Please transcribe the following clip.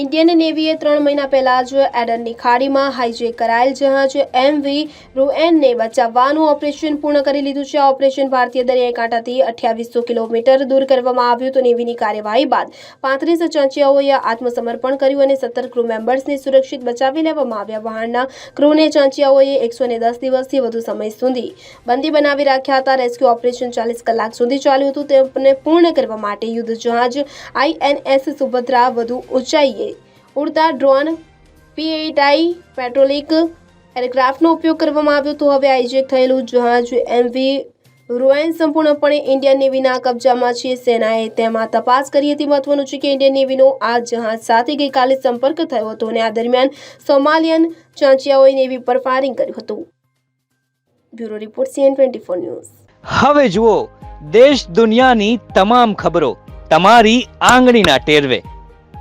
Indian નેવીએ ત્રણ મહિના પહેલા જ એડનની ખાડીમાં હાઈજેક કરાયેલ જહાજ એમવી રૂએનને બચાવવાનું ઓપરેશન પૂર્ણ કરી લીધું છે. આ ઓપરેશન ભારતીય દરિયાઈ કાંઠાથી અઠ્યાવીસો કિલોમીટર દૂર કરવામાં આવ્યું તો નેવીની કાર્યવાહી બાદ પાંત્રીસ ચાંચિયાઓએ આત્મસમર્પણ કર્યું અને સત્તર ક્રૂ મેમ્બર્સને સુરક્ષિત બચાવી લેવામાં આવ્યા. વહાણના ક્રૂને ચાંચિયાઓએ એકસો દસ દિવસથી વધુ સમય સુધી બંદી બનાવી રાખ્યા હતા. રેસ્ક્યુ ઓપરેશન ચાલીસ કલાક સુધી ચાલ્યું હતું. તેમને પૂર્ણ કરવા માટે યુદ્ધ જહાજ આઈએનએસ સુભદ્રા વધુ ઊંચાઈએ ઉડતા ડ્રોન પીએટાઈ પેટ્રોલિક એરક્રાફ્ટનો ઉપયોગ કરવામાં આવ્યો તો હવે આઈજેક થયેલું જહાજ એમવી રોયન સંપૂર્ણપણે ઇન્ડિયન નેવીના કબજામાં છે. સેનાએ તેમાં તપાસ કરી હતી. મહત્વનું છે કે ઇન્ડિયન નેવીનો આ જહાજ સાથે ગઈકાલે સંપર્ક થયો હતો અને આ દરમિયાન સોમાલિયન ચાંચિયાઓએ નેવી પર ફાયરિંગ કર્યું હતું. Bureau report C N twenty news. હવે જુઓ, દેશ દુનિયાની તમામ ખબરો તમારી આંગળીના ટેરવે.